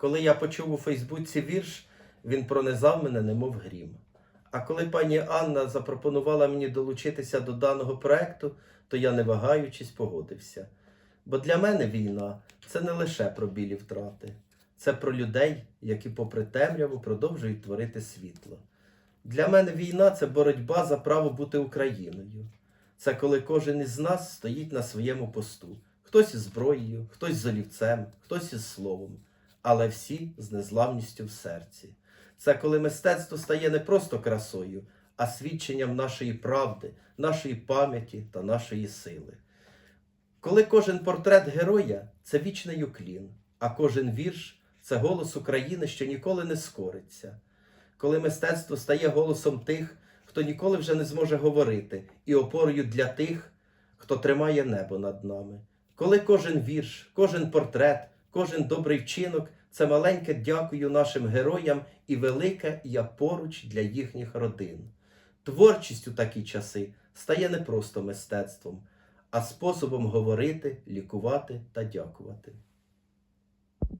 Коли я почув у Фейсбуці вірш, він пронизав мене, немов грім. А коли пані Анна запропонувала мені долучитися до даного проекту, то я, не вагаючись, погодився. Бо для мене війна це не лише про білі втрати, це про людей, які, попри темряву, продовжують творити світло. Для мене війна це боротьба за право бути Україною. Це коли кожен із нас стоїть на своєму посту. Хтось із зброєю, хтось з олівцем, хтось із словом, але всі з незламністю в серці. Це коли мистецтво стає не просто красою, а свідченням нашої правди, нашої пам'яті та нашої сили. Коли кожен портрет героя це вічний уклін, а кожен вірш це голос України, що ніколи не скориться. Коли мистецтво стає голосом тих, хто ніколи вже не зможе говорити, і опорою для тих, хто тримає небо над нами. Коли кожен вірш, кожен портрет, кожен добрий вчинок це маленьке дякую нашим героям і велике я поруч для їхніх родин. Творчість у такі часи стає не просто мистецтвом, а способом говорити, лікувати та дякувати.